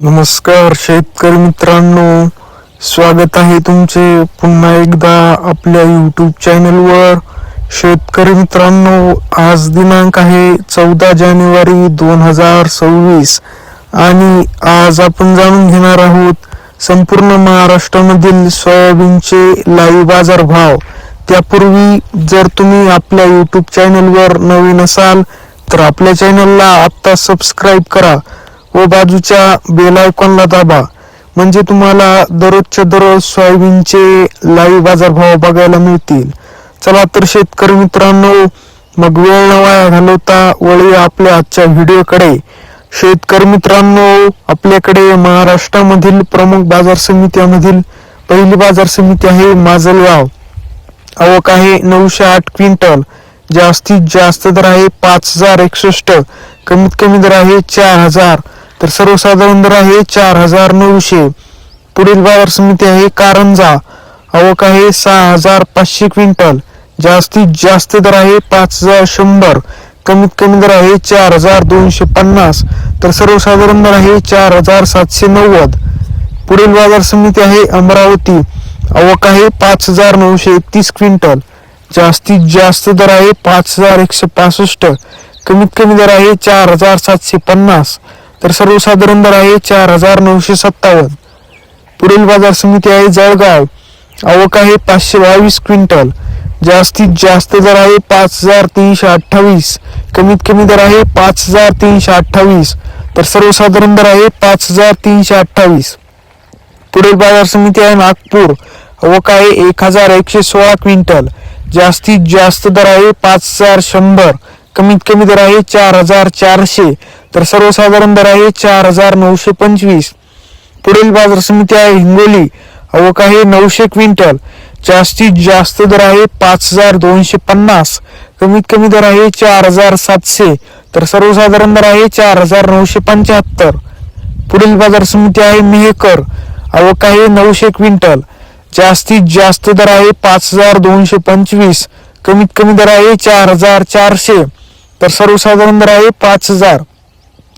नमस्कार शेतकरी मित्रांनो स्वागत आहे तुमचे पुन्हा एकदा आपल्या यूट्यूब चॅनलवर शेतकरी मित्रांनो आज दिनांक आहे चौदा जानेवारी दोन हजार सव्वीस आणि आज आपण जाणून घेणार आहोत संपूर्ण महाराष्ट्रामधील सोयाबीनचे लाईव्ह बाजार भाव त्यापूर्वी जर तुम्ही आपल्या यूट्यूब चॅनलवर नवीन असाल तर आपल्या चॅनलला आत्ता सबस्क्राईब करा. व बाजूच्या बेल आयकॉनला दाबा? म्हणजे तुम्हाला दररोजच्या दररोज सोयाबीनचे लाईव्ह बाजारभाव बघायला मिळतील. चला तर शेतकरी मित्रांनो मग वेळ न वाया घालवता वळी आपल्या आजच्या व्हिडिओकडे. शेतकरी मित्रांनो आपल्याकडे महाराष्ट्रामधील प्रमुख बाजार समित्यामधील पहिली बाजार समिती आहे माजलगाव. आवक आहे नऊशे आठ क्विंटल. जास्तीत जास्त दर आहे पाच हजार एकसष्ट. कमीत कमी दर आहे चार हजार. तर सर्वसाधारण दर आहे चार हजार नऊशे. पुढील बाजार समिती आहे कारंजा. आवक आहे सहा हजार पाचशे क्विंटल. जास्तीत जास्त दर आहे पाच हजार शंभर. कमीत कमी दर आहे चार हजार दोनशे पन्नास. तर सर्वसाधारण दर आहे चार हजार सातशे नव्वद. पुढील बाजार समिती आहे अमरावती. आवक आहे पाच हजार नऊशे एकतीस क्विंटल. जास्तीत जास्त दर आहे पाच हजार एकशे पासष्ट. कमीत कमी दर आहे चार हजार सातशे पन्नास. तर सर्वसाधारण दर आहे चार हजार नऊशे सत्तावन्न. पुढील बाजार समिती आहे जळगाव. आवक आहे पाचशे बावीस क्विंटल. जास्तीत जास्त दर आहे पाच हजार तीनशे अठ्ठावीस. कमीत कमी दर आहे पाच हजार तीनशे अठ्ठावीस. तर सर्वसाधारण दर आहे पाच हजार तीनशे अठ्ठावीस. पुढील बाजार समिती आहे नागपूर. आवक आहे एक हजार एकशे सोळा क्विंटल. जास्तीत जास्त दर आहे पाच हजार शंभर. कमीत कमी दर आहे चार हजार चारशे. तर सर्वसाधारण दर आहे चार हजार नऊशे पंचवीस. पुढील बाजार समिती आहे हिंगोली. अवक आहे नऊशे क्विंटल. जास्तीत जास्त दर आहे पाच हजार दोनशे पन्नास. कमीत कमी दर आहे चार हजार सातशे. तर सर्वसाधारण दर आहे चार हजार नऊशे पंच्याहत्तर. पुढील बाजार समिती आहे मेहकर. अवक आहे नऊशे क्विंटल. जास्तीत जास्त दर आहे पाच हजार दोनशे पंचवीस. कमीत कमी दर आहे चार हजार चारशे. तर सर्वसाधारण दर आहे पाच हजार.